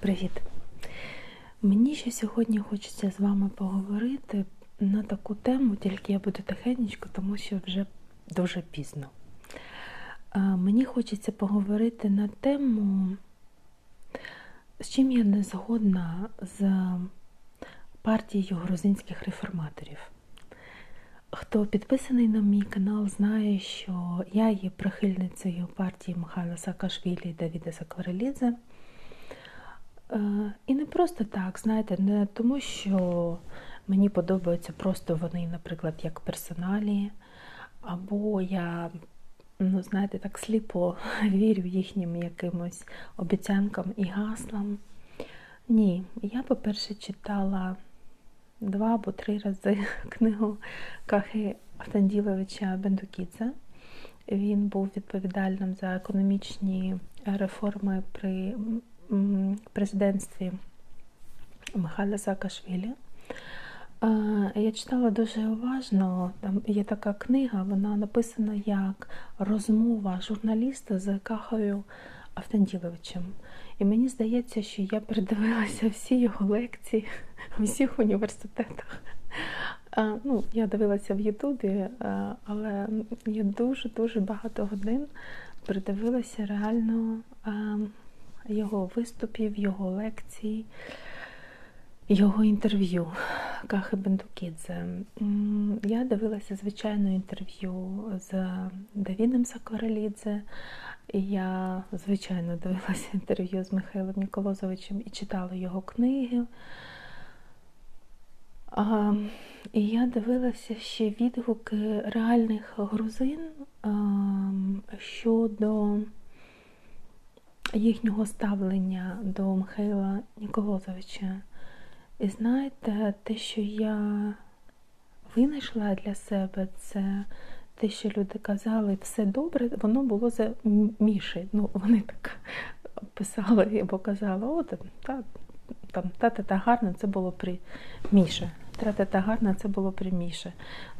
Привіт! Мені ще сьогодні хочеться з вами поговорити на таку тему, тільки я буду тихенечко, тому що вже дуже пізно. Мені хочеться поговорити на тему, з чим я не згодна з партією грузинських реформаторів. Хто підписаний на мій канал, знає, що я є прихильницею партії Михайла Саакашвілі і Давіда Сакварелідзе. Е, І не просто так, знаєте, не тому, що мені подобаються просто вони, наприклад, як персоналі, або я, ну, знаєте, так сліпо вірю їхнім якимось обіцянкам і гаслам. Ні, я, по-перше, читала два або три рази книгу Кахи Автанділовича Бендукідзе. Він був відповідальним за економічні реформи при президентстві Михайла Саакашвілі. Я читала дуже уважно. Там є така книга, вона написана як розмова журналіста з Кахою Автанділовичем. І мені здається, що я передивилася всі його лекції в усіх університетах. Ну, я дивилася в Ютубі, але я дуже-дуже багато годин передивилася реально е, його виступів, його лекцій, його інтерв'ю Кахи Бендукідзе. Я дивилася, звичайно, інтерв'ю з Давідом Сакварелідзе. Я, звичайно, дивилася інтерв'ю з Михайлом Ніколозовичем і читала його книги. А, і я дивилася ще відгуки реальних грузин а, щодо їхнього ставлення до Михайла Ніколозовича. І знаєте, те, що я винайшла для себе, це те, що люди казали, все добре, воно було за Міші. Ну, вони так писали або казали, о, та, та, там та-та-та гарно, це було при Міше. Та-та-та це було при.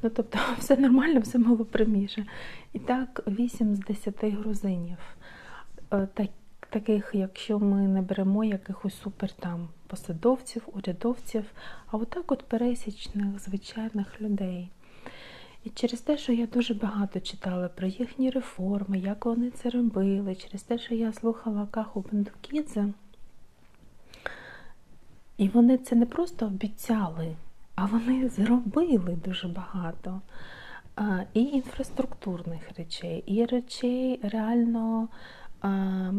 Ну, тобто, все нормально, все було при Міше. І так, 8 з 10 грузинів. Е, Так, таких, якщо ми не беремо якихось супер там посадовців, урядовців, а отак от пересічних, звичайних людей. І через те, що я дуже багато читала про їхні реформи, як вони це робили, через те, що я слухала Каху Бендукідзе, і вони це не просто обіцяли, а вони зробили дуже багато. А, І інфраструктурних речей, і речей реально, а,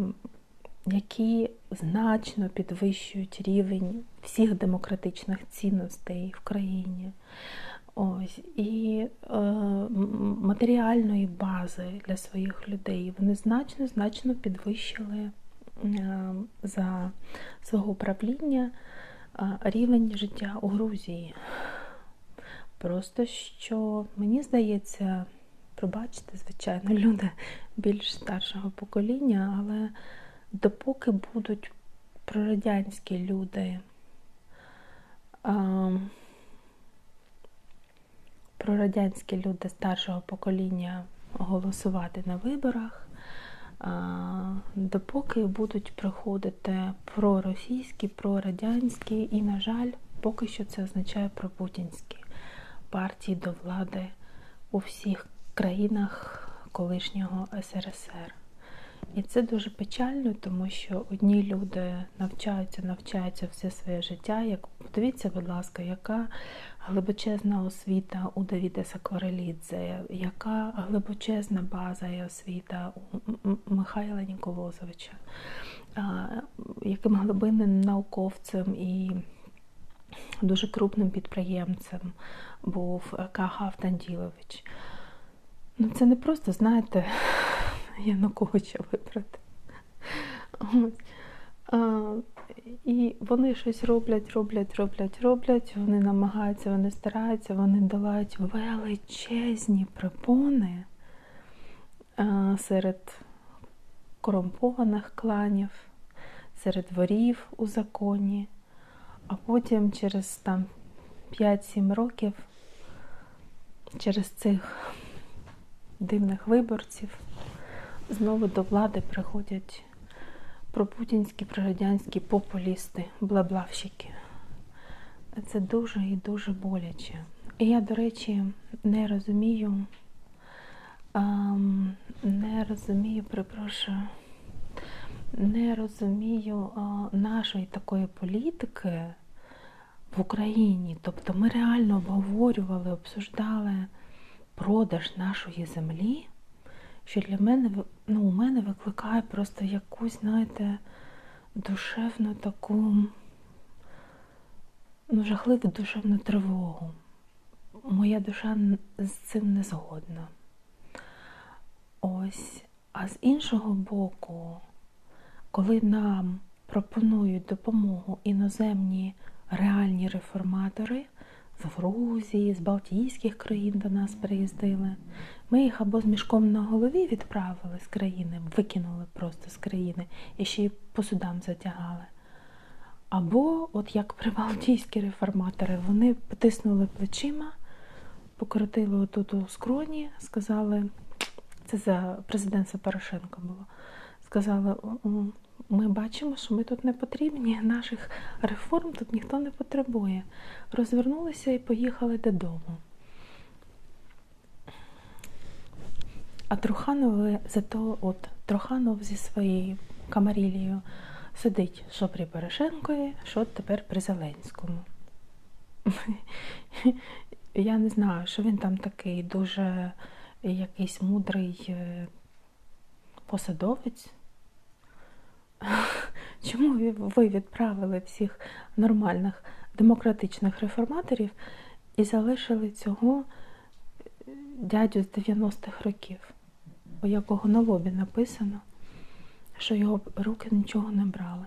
які значно підвищують рівень всіх демократичних цінностей в країні. Ось і е, матеріальної бази для своїх людей. Вони значно значно підвищили е, за свого управління е, рівень життя у Грузії. Просто що мені здається, пробачте, звичайно, люди більш старшого покоління, але допоки будуть прорадянські люди. е, прорадянські люди старшого покоління голосувати на виборах, а, допоки будуть приходити проросійські, прорадянські і, на жаль, поки що це означає пропутінські партії до влади у всіх країнах колишнього СРСР. І це дуже печально, тому що одні люди навчаються, навчаються все своє життя. Як подивіться, будь ласка, яка глибочезна освіта у Давіда Сакварелідзе, яка глибочезна база і освіта у Михайла Ніколозовича, яким глибинним науковцем і дуже крупним підприємцем був Каха Автанділович. Ну, це не просто, знаєте, Януковича вибрати. І вони щось роблять, роблять, роблять, роблять. Вони намагаються, вони стараються, вони долають величезні препони серед корумпованих кланів, серед ворів у законі, а потім через там 5-7 років, через цих дивних виборців, знову до влади приходять пропутінські, прорадянські популісти, блаблавщики. Це дуже і дуже боляче. І я, до речі, не розумію, ем, не розумію, перепрошую, не розумію а, нашої такої політики в Україні. Тобто ми реально обговорювали, обсуждали продаж нашої землі, що для мене ну, у мене викликає просто якусь, знаєте, душевну таку ну, жахливу душевну тривогу. Моя душа з цим не згодна. Ось. А з іншого боку, коли нам пропонують допомогу іноземні реальні реформатори з Грузії, з Балтійських країн до нас приїздили, ми їх або з мішком на голові відправили з країни, викинули просто з країни і ще й по судам затягали. Або, от як прибалтійські реформатори, вони потиснули плечима, покрутили отут у скроні, сказали, це за президентства Порошенка було, сказали, ми бачимо, що ми тут не потрібні, наших реформ тут ніхто не потребує. Розвернулися і поїхали додому. А Труханови зато от Труханов зі своєю камарілією сидить що при Порошенкові, що тепер при Зеленському. Я не знаю, що він там такий дуже якийсь мудрий е, посадовець. Чому ви відправили всіх нормальних демократичних реформаторів і залишили цього е, дядю з 90-х років, у якого на лобі написано? що його руки нічого не брали.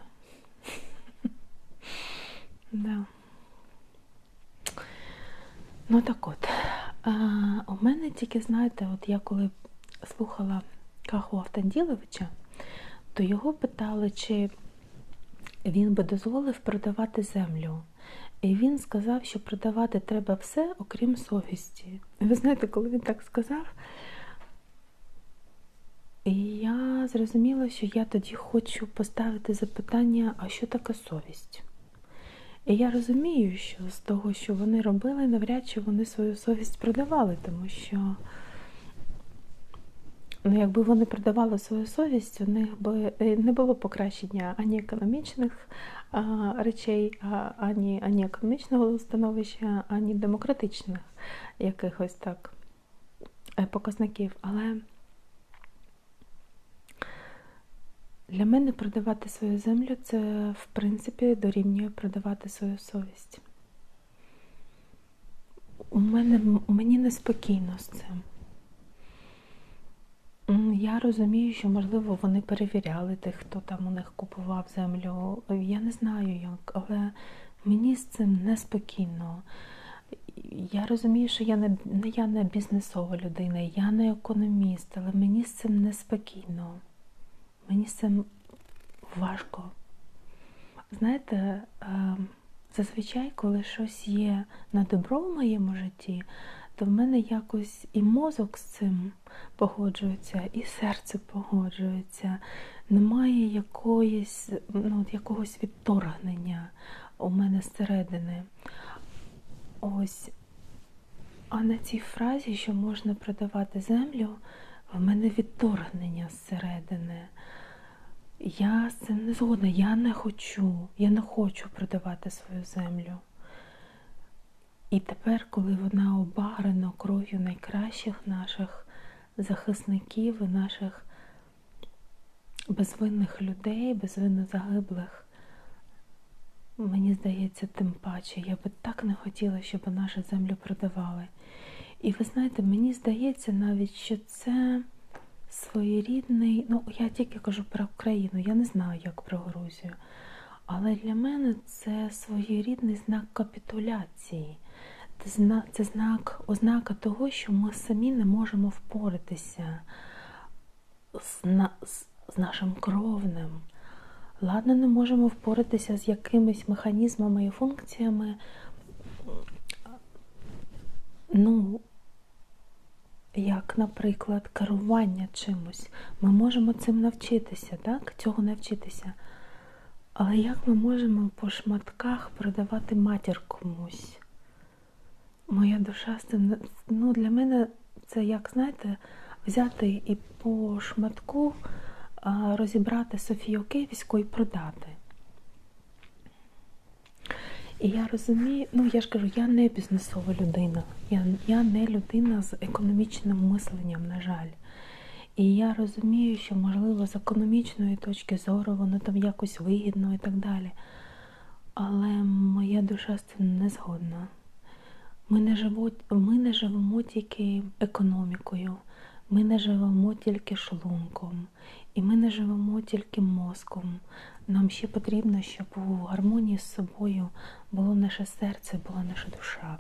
да. Ну так от, а, у мене тільки, знаєте, от я коли слухала Каху Автанділовича, то його питали, чи він би дозволив продавати землю. І він сказав, що продавати треба все, окрім совісті. Ви знаєте, коли він так сказав, і я зрозуміла, що я тоді хочу поставити запитання, а що таке совість? І я розумію, що з того, що вони робили, навряд чи вони свою совість продавали, тому що, ну, якби вони продавали свою совість, у них би е, не було покращення ані економічних а, речей, а, ані, ані економічного становища, ані демократичних якихось так е, показників. Але Для мене продавати свою землю це, в принципі, дорівнює продавати свою совість. У мене, Мені неспокійно з цим. Я розумію, що, можливо, вони перевіряли тих, хто там у них купував землю. Я не знаю як, але мені з цим неспокійно. Я розумію, що я не я не бізнесова людина, я не економіст, але мені з цим неспокійно. Мені з цим важко. Знаєте, ем, зазвичай, коли щось є на добро в моєму житті, то в мене якось і мозок з цим погоджується, і серце погоджується. Немає якоїсь, ну, якогось відторгнення у мене зсередини. Ось. А на цій фразі, що можна продавати землю, в мене відторгнення зсередини. Я з цим не згодна, я не хочу, я не хочу продавати свою землю. І тепер, коли вона обагрена кров'ю найкращих наших захисників і наших безвинних людей, безвинно загиблих, мені здається, тим паче, я би так не хотіла, щоб нашу землю продавали. І ви знаєте, мені здається навіть, що це своєрідний, ну я тільки кажу про Україну, я не знаю, як про Грузію. Але для мене це своєрідний знак капітуляції. Це знак, ознака того, що ми самі не можемо впоратися з, на, з, з нашим кровним. Ладно, не можемо впоратися з якимись механізмами і функціями. Ну, як, наприклад, керування чимось. Ми можемо цим навчитися, так? цього навчитися. Але як ми можемо по шматках продавати матір комусь? Моя душа ну, для мене це як, знаєте, взяти і по шматку а, розібрати Софію Київську і продати. І я розумію, ну я ж кажу, я не бізнесова людина, я, я не людина з економічним мисленням, на жаль. І я розумію, що, можливо, з економічної точки зору воно там якось вигідно і так далі. Але моя душа з цим не згодна. Ми не, живо, ми не живемо тільки економікою, ми не живемо тільки шлунком, і ми не живемо тільки мозком. Нам ще потрібно, щоб у гармонії з собою було наше серце, була наша душа.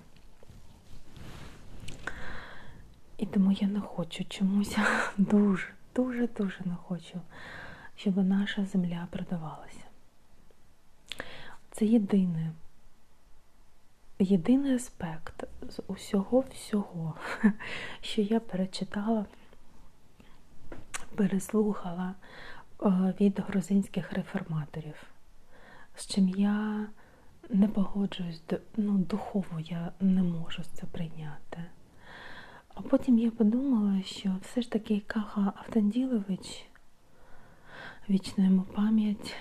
І тому я не хочу чомусь дуже, дуже, дуже не хочу, щоб наша земля продавалася. Це єдине, єдиний аспект з усього всього, що я перечитала, переслухала від грузинських реформаторів, з чим я не погоджуюсь, ну, духово я не можу це прийняти. А потім я подумала, що все ж таки Каха Автанділович, вічна йому пам'ять,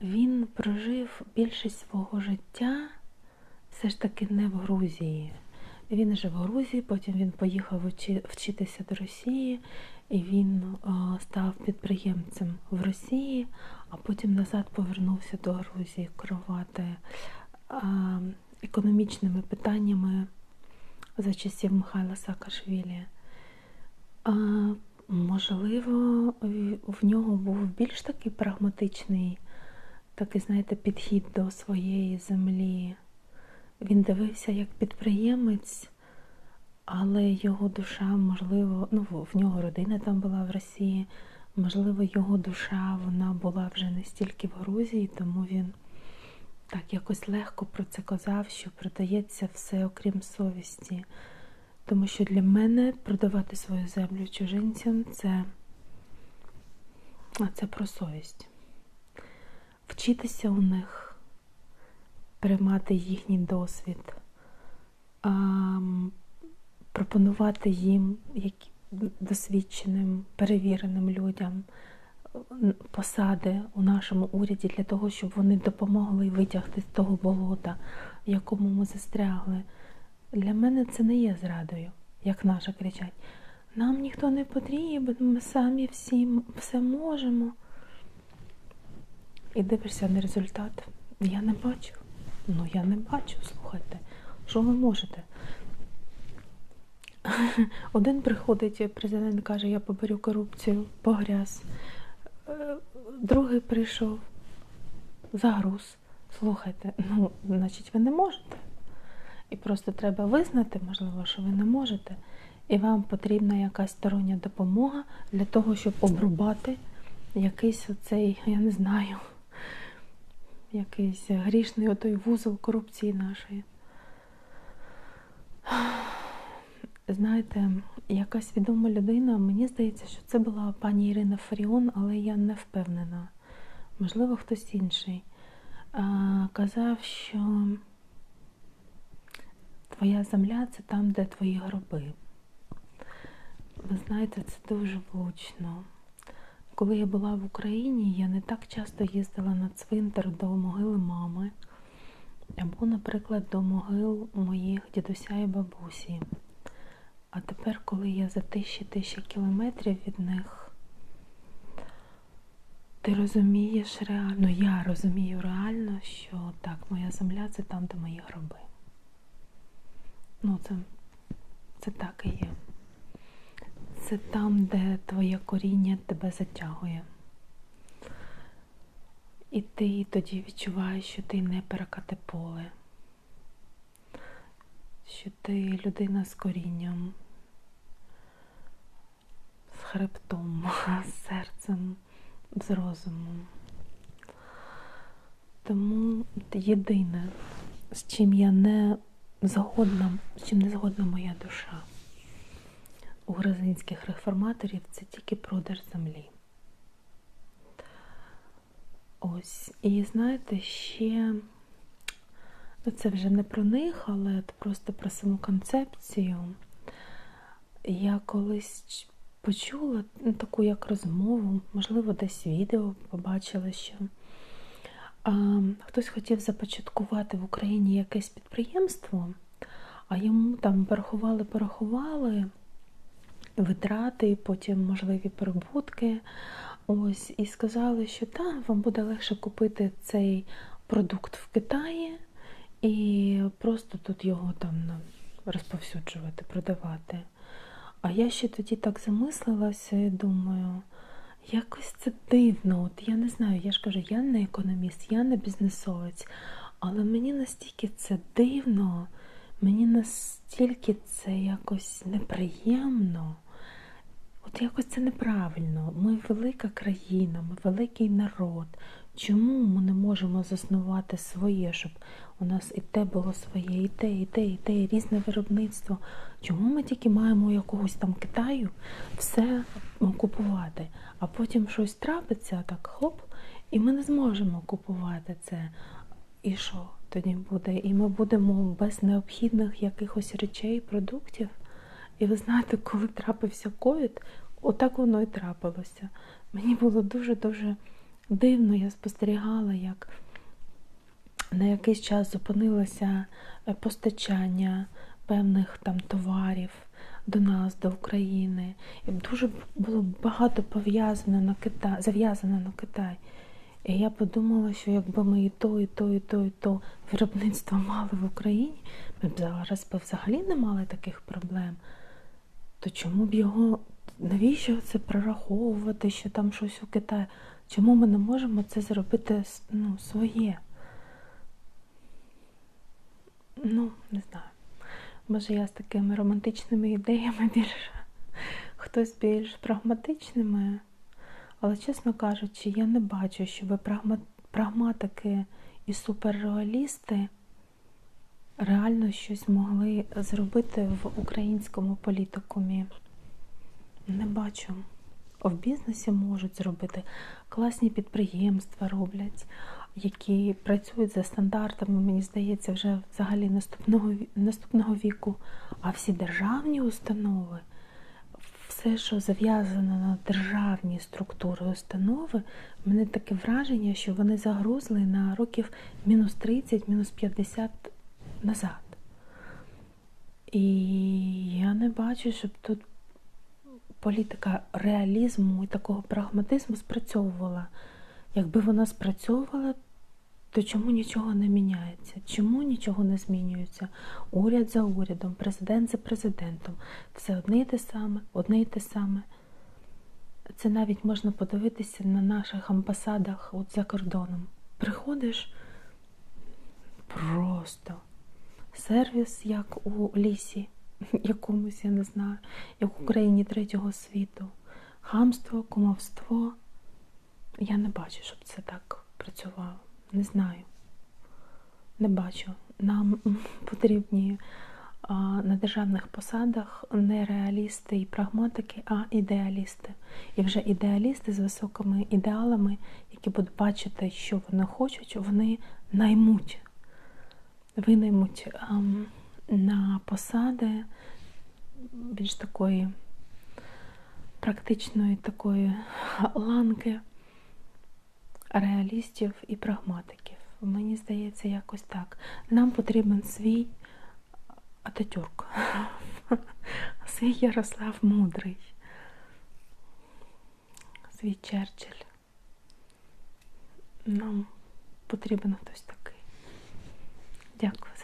він прожив більшість свого життя все ж таки не в Грузії. Він жив в Грузії, потім він поїхав вчитися до Росії, і він став підприємцем в Росії, а потім назад повернувся до Грузії керувати економічними питаннями за часів Михайла Саакашвілі. Можливо, в нього був більш такий прагматичний, такий, знаєте, підхід до своєї землі. Він дивився як підприємець, але його душа, можливо, ну, в нього родина там була в Росії, можливо, його душа вона була вже не стільки в Грузії, тому він так якось легко про це казав, що продається все окрім совісті. Тому що для мене продавати свою землю чужинцям це, це про совість. Вчитися у них, приймати їхній досвід, а, пропонувати їм досвідченим, перевіреним людям посади у нашому уряді для того, щоб вони допомогли витягти з того болота, в якому ми застрягли. Для мене це не є зрадою, як наші кричать. Нам ніхто не потрібен, ми самі всі все можемо. І дивишся на результат. Я не бачу. Ну, я не бачу, слухайте, що ви можете? Один приходить, президент каже, я поберу корупцію, погряз. Е, другий прийшов, загруз. Слухайте, ну, значить, ви не можете. І просто треба визнати, можливо, що ви не можете. І вам потрібна якась стороння допомога для того, щоб обрубати якийсь оцей, я не знаю, якийсь грішний отой вузол корупції нашої. Знаєте, якась відома людина, мені здається, що це була пані Ірина Фаріон, але я не впевнена. Можливо, хтось інший. Казав, що твоя земля це там, де твої гроби. Ви знаєте, це дуже влучно. Коли я була в Україні, я не так часто їздила на цвинтар до могили мами, або, наприклад, до могил моїх дідуся і бабусі. А тепер, коли я за тисячі тисячі кілометрів від них, ти розумієш реально, я розумію реально, що так, моя земля це там, де мої гроби. Ну, це, це так і є. Це там, де твоє коріння тебе затягує. І ти тоді відчуваєш, що ти не перекате поле, що ти людина з корінням хребтом, з серцем, з розумом. Тому єдине, з чим я не згодна, з чим не згодна моя душа, у грузинських реформаторів це тільки продаж землі. Ось. І знаєте, ще ну це вже не про них, але просто про саму концепцію. Я колись почула ну, таку як розмову, можливо, десь відео побачила, що а, хтось хотів започаткувати в Україні якесь підприємство, а йому там порахували, порахували витрати, потім можливі прибутки. Ось, І сказали, що так, вам буде легше купити цей продукт в Китаї і просто тут його там розповсюджувати, продавати. А я ще тоді так замислилася і думаю, якось це дивно. От Я не знаю, я ж кажу, я не економіст, я не бізнесовець, але мені настільки це дивно, мені настільки це якось неприємно. От якось це неправильно. Ми велика країна, ми великий народ. Чому ми не можемо заснувати своє, щоб у нас і те було своє, і те, і те, і те, і різне виробництво? Чому ми тільки маємо якогось там Китаю все купувати, а потім щось трапиться, так хоп, і ми не зможемо купувати це. І що тоді буде? І ми будемо без необхідних якихось речей, продуктів. І ви знаєте, коли трапився ковід, отак воно і трапилося. Мені було дуже-дуже дивно, я спостерігала, як на якийсь час зупинилося е, постачання певних там товарів до нас, до України. І дуже було багато пов'язано на Китай, зав'язано на Китай. І я подумала, що якби ми і то, і то, і то, і то виробництво мали в Україні, ми б зараз взагалі не мали таких проблем то чому б його, навіщо це прораховувати, що там щось у Китаї? Чому ми не можемо це зробити ну, своє? Ну, не знаю. Може, я з такими романтичними ідеями більше, хтось більш прагматичними, але, чесно кажучи, я не бачу, щоб прагматики і суперреалісти реально щось могли зробити в українському політикумі. Не бачу. В бізнесі можуть зробити класні підприємства роблять, які працюють за стандартами, мені здається, вже взагалі наступного наступного віку. А всі державні установи, все, що зав'язано на державні структури установи, в мене таке враження, що вони загрузли на років мінус 30, мінус 50 назад. І я не бачу, щоб тут політика реалізму і такого прагматизму спрацьовувала. Якби вона спрацьовувала, то чому нічого не міняється? Чому нічого не змінюється? Уряд за урядом, президент за президентом. Все одне і те саме, одне і те саме. Це навіть можна подивитися на наших амбасадах от за кордоном. Приходиш просто сервіс, як у лісі, якомусь, я не знаю, як в Україні третього світу. Хамство, кумовство. Я не бачу, щоб це так працювало. Не знаю. Не бачу. Нам потрібні а, на державних посадах не реалісти і прагматики, а ідеалісти. І вже ідеалісти з високими ідеалами, які будуть бачити, що вони хочуть, вони наймуть винаймуть ем, на посади більш такої практичної такої ланки реалістів і прагматиків. Мені здається, якось так. Нам потрібен свій Ататюрк, свій Ярослав Мудрий, свій Черчилль. Нам потрібен хтось такий. Дякую.